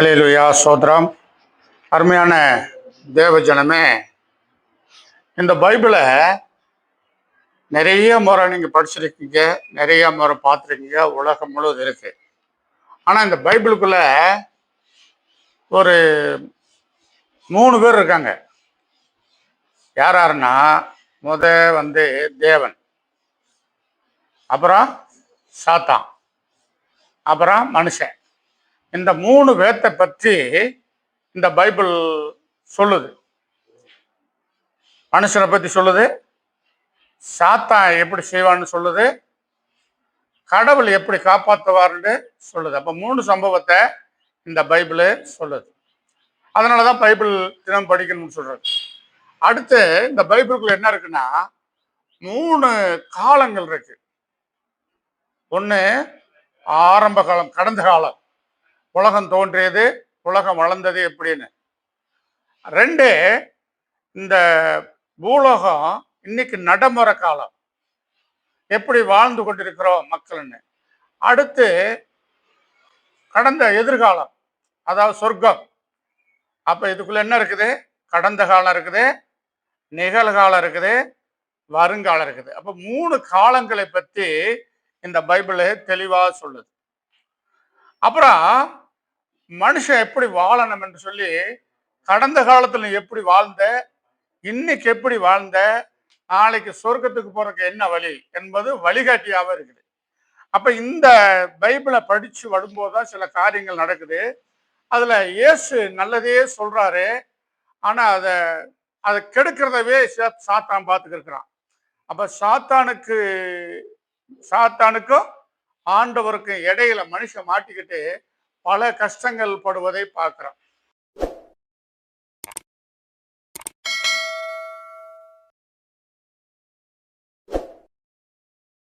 Hallelujah சோத்ரம். அருமையான தேவஜனமே இந்த பைபிளை நிறைய முறை நீங்கள் படிச்சிருக்கீங்க நிறைய முறை பார்த்துருக்கீங்க உலகம் முழுவதும் இருக்கு. ஆனால் இந்த பைபிளுக்குள்ள ஒரு மூணு பேர் இருக்காங்க. யார் யாருன்னா முத வந்து தேவன். அப்புறம் சாத்தான். அப்புறம் மனுஷன். இந்த மூணு பேர்த்தை பற்றி இந்த பைபிள் சொல்லுது. மனுஷனை பற்றி சொல்லுது. சாத்தான் எப்படி செய்வான்னு சொல்லுது. கடவுள் எப்படி காப்பாற்றுவார்னு சொல்லுது. அப்போ மூணு சம்பவத்தை இந்த பைபிள் சொல்லுது. அதனால தான் பைபிள் தினம் படிக்கணும்னு சொல்கிறது அடுத்து இந்த பைபிளுக்குள்ள என்ன இருக்குன்னா மூணு காலங்கள் இருக்கு. ஒன்று ஆரம்ப காலம் கடந்த காலம். உலகம் தோன்றியது உலகம் வளர்ந்தது எப்படின்னு. ரெண்டு இந்த பூலோகம் இன்னைக்கு நடைமுறை காலம். எப்படி வாழ்ந்து கொண்டிருக்கிறோம் மக்கள்னு. அடுத்து கடந்த எதிர்காலம் அதாவது சொர்க்கம். அப்போ இதுக்குள்ள என்ன இருக்குது? கடந்த காலம் இருக்குது நிகழ்காலம் இருக்குது வருங்காலம் இருக்குது. அப்போ மூணு காலங்களை பற்றி இந்த பைபிள் தெளிவாக சொல்லுது. அப்புறம் மனுஷன் எப்படி வாழணும் என்று சொல்லி கடந்த காலத்தில் எப்படி வாழ்ந்த இன்னைக்கு எப்படி வாழ்ந்த நாளைக்கு சொர்க்கத்துக்கு போறதுக்கு என்ன வழி என்பது வழிகாட்டியாக இருக்குது. அப்ப இந்த பைபிளை படிச்சு வரும்போது தான் சில காரியங்கள் நடக்குது. அதுல இயேசு நல்லதே சொல்றாரு. ஆனா அதை அதை கெடுக்கிறதவே சாத்தான் பார்த்துக்கிருக்கிறான் அப்ப சாத்தானுக்கு சாத்தானுக்கும் ஆண்டவருக்கும் இடையில மனுஷன் மாட்டிக்கிட்டு பல கஷ்டங்கள் படுவதை பார்க்குறோம்.